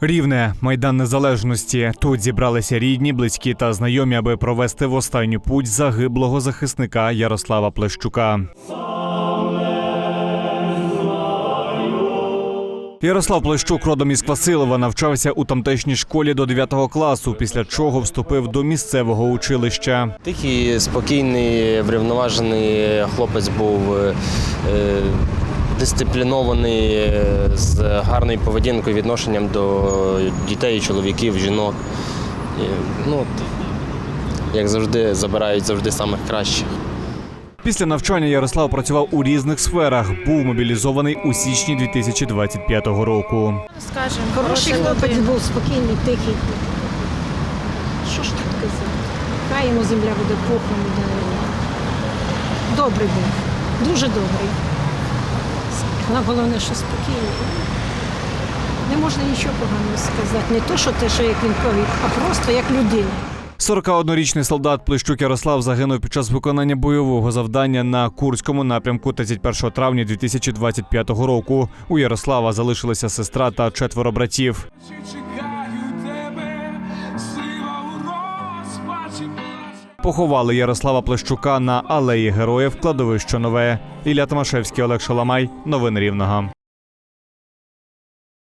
Рівне майдан незалежності. Тут зібралися рідні, близькі та знайомі, аби провести в останню путь загиблого захисника Ярослава Плещука. Ярослав Плещук родом із Квасилова навчався у тамтешній школі до 9 класу, після чого вступив до місцевого училища. Тихий, спокійний, врівноважений хлопець був е, е, дисциплінований, е, з гарною поведінкою, відношенням до дітей, чоловіків, жінок. І, ну, як завжди, забирають завжди самих кращих. Після навчання Ярослав працював у різних сферах. Був мобілізований у січні 2025 року. Скажем, Хороший хлопець був, спокійний, тихий. Що ж тут казати? Хай йому земля буде пухом. буде. Добрий був, дуже добрий. Але головне, що спокійно. Не можна нічого поганого сказати. Не то, що те, що як він повів, а просто як людина. 41-річний солдат Плещук Ярослав загинув під час виконання бойового завдання на Курському напрямку 31 травня 2025 року. У Ярослава залишилася сестра та четверо братів. Поховали Ярослава Плещука на алеї героїв кладовище нове. Ілля Томашевський, Олег Шаламай. Новини Рівного.